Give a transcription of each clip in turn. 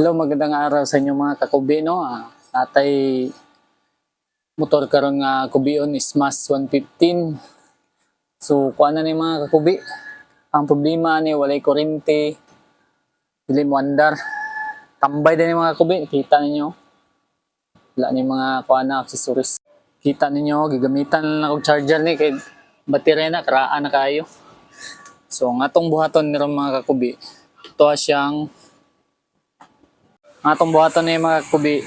Hello, magandang araw sa inyo mga kakubi, no? Ah, Atay motor karon nga kubion is Smash 115. So, kuha na ni mga kakubi. Ang problema ni walay kurente. Dili mo andar. Tambay din ni mga kakubi, kita ninyo. Wala ni mga kuha na accessories. Kita ninyo, gigamitan lang ako charger ni kay baterya na karaan na kayo. So, ang atong buhaton ni mga kakubi. Ito siyang ang atong buhaton na yung mga kubi,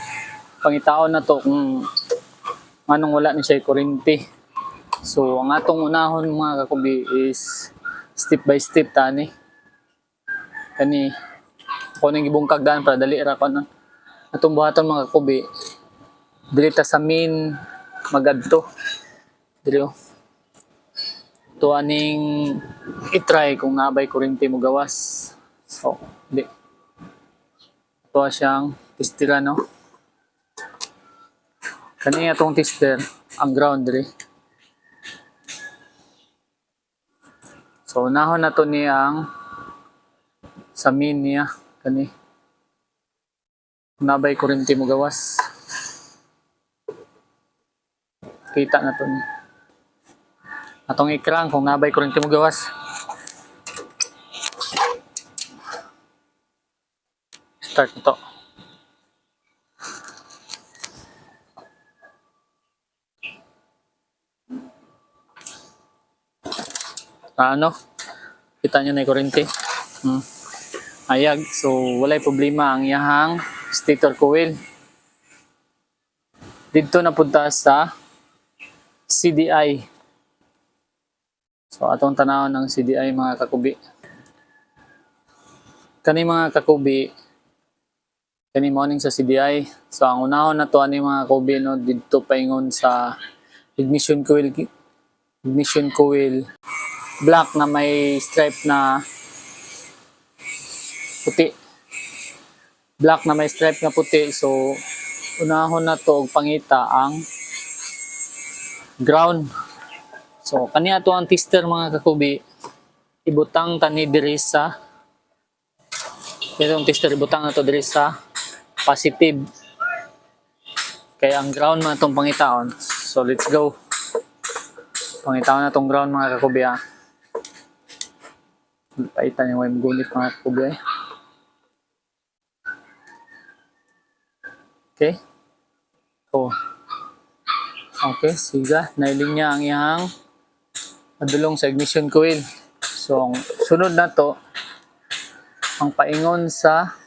pangitaon na to kung anong wala ni siya kurinti. So, ang atong unahon mga kakubi is step by step tani. Kani, kung nang gibong kagdaan para dali ra ko na. Atong buhaton mga kakubi, dili ta sa main magadto. Dili oh. Ito aning itry kung nabay kurinti mo gawas. So, di. Ito siyang testera, no? Kani atong tester, ang ground diri. So, nahon na to ni ang sa min niya. Kani. Nabay kurinti mo gawas. Kita na to ni. Atong ikrang kung nabay kurinti mo gawas. Start na to. Ah, ano? Kita nyo na yung kurente. Hmm. Ayag. So, walay problema ang iyahang stator coil. Dito na punta sa CDI. So, atong tanawon ng CDI mga kakubi. Kani mga kakubi, kani morning sa CDI. So ang unahon na to ani mga kobe no didto paingon sa ignition coil ignition coil black na may stripe na puti. Black na may stripe na puti. So unahon na to og pangita ang ground. So kani ato ang tester mga kakubi ibutang tani diri sa Itong tester ibutang na to diri sa positive. Kaya ang ground man itong pangitaon. So let's go. Pangitaon na itong ground mga kakubi ha. Paitan yung may gunit mga kakubi eh. Okay. So, okay, siga. Nailing niya ang iyang madulong sa ignition coil. So, ang sunod na to, ang paingon sa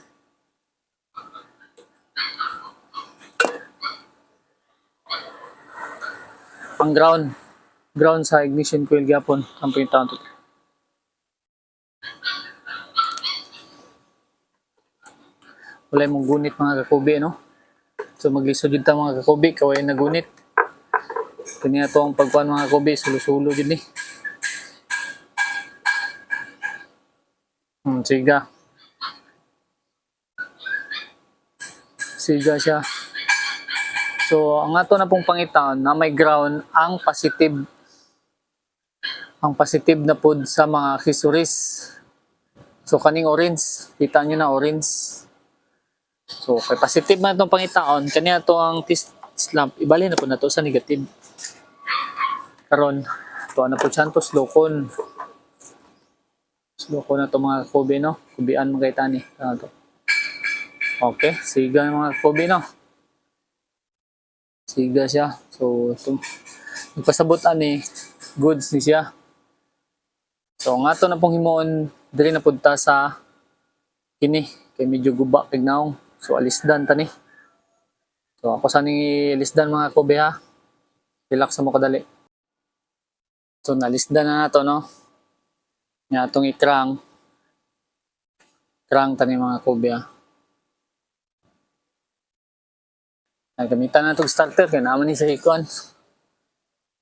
ang ground ground sa ignition coil gyapon. Ang pintaon to wala mong gunit mga kakubi no? So maglisod yun ta mga kakubi kaway na gunit. Kanya to ang pagkuhan mga kakubi sulo-sulo yun eh. Hmm, siga. Siga siya. So, ang ato na pong pangitaan na may ground ang positive ang positive na pod sa mga accessories. So, kaning orange. Kita nyo na orange. So, kay positive man itong pangitaon, kanya to ang test lamp. Ibali na po na to sa negative. Karon, to na po siya to slowcon. Slow ko na to mga kobe no. Kubian mo kay tani. Ano to? Okay, siga mga kobe no. Siga siya. So, ito. Nagpasabot ani goods ni siya. So, nga to na pong himuon diri na punta sa kini kay medyo guba kay naong. So, alisdan tani. So, ako sa ni alisdan mga kobe ha. Relax mo kadali. So, nalisdan na nato no nga itong ikrang krang tani mga kubya nagamitan na itong starter kaya naman ni sa ikuan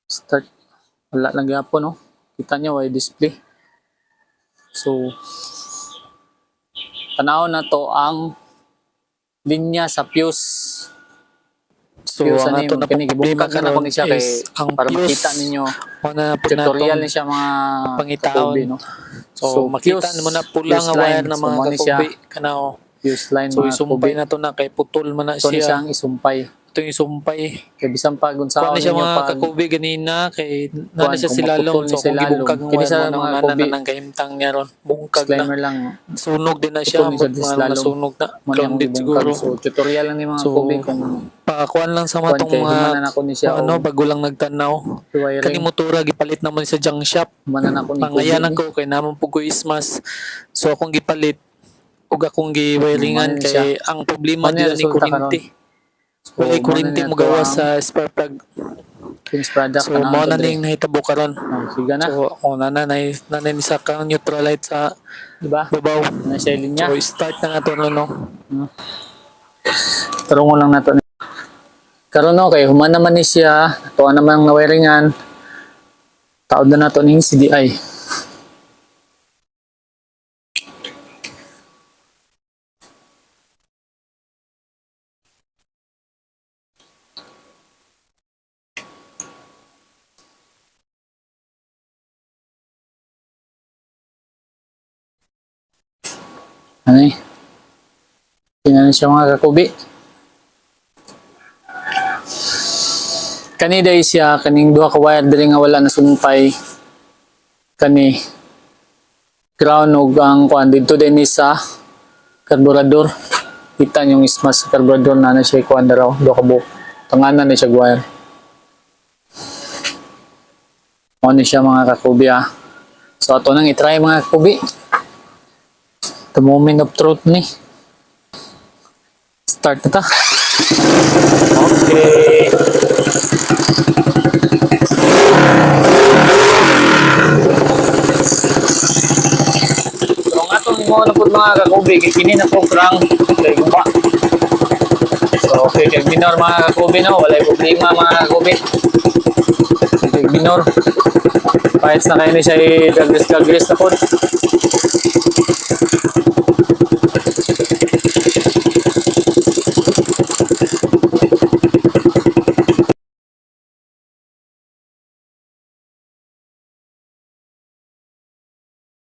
start. Wala lang yapon no? Kita niya way display. So tanaw na to ang linya sa fuse. So, fuse ang ani ato na na problema ko ni siya kay ang para fuse, makita ninyo Ano na tutorial ni siya mga pangitaon. kakubi, no? So, makita fuse- mo na pula nga wire na So, mga kakubi. Kanao, fuse line So isumpay na to na kay putol man na Ito siya. siyang isumpay. Ito yung isumpay. Kaya bisan pag Kuha unsaon na siya mga pag kakubi ganina kay nana siya kung sila maputol long ni so kung gibungkag Kini sa mo mga nang kubi. nana ng kahimtang niya ron. Bungkag na. lang. Sunog din na siya. Sa Mga nasunog na. Grounded siguro. So tutorial lang ni mga kubi kung Pakakuan lang sa matong kay mga ako ano, o bago lang nagtanaw. Kani motora gipalit naman sa junk shop. Humanan ako ni kubi. Pangayan ako kay naman po ko ismas. So akong gipalit ug akong giwiringan kay ang problema dito ni kuryente. So, Wala kuryente mo gawa sa spark plug. Finished product. So ka na ning nahitabo karon. Oh, sige na. So ako na na na na sa kang neutralite sa Diba? babaw. Na siya linya. So start na nga to no. no. Ko lang na to. Karon no, kay human naman ni siya. Tuwa naman ang nawiringan. Taod na nato ning CDI. Ano eh? Tingnan siya mga kakubi. Kani day siya, kaning duha ka wire diri nga wala na sumpay. Kani ground ug ang kuan dito din ni sa karburador. Kita yung ismas sa karburador na na siya kuan daw duha ka buok. Tanganan na siya wire. Ni siya mga kakubi ah. So ato nang i-try mga kakubi. The moment of truth ni. Start na ta. Okay. So ang atong mo na po mga kakubi, kay kini na po krang kay guba. So okay, kay minor mga kakubi no, walay problema mga kakubi. Kay minor. Kahit na kayo ni siya i-dagris-dagris na po.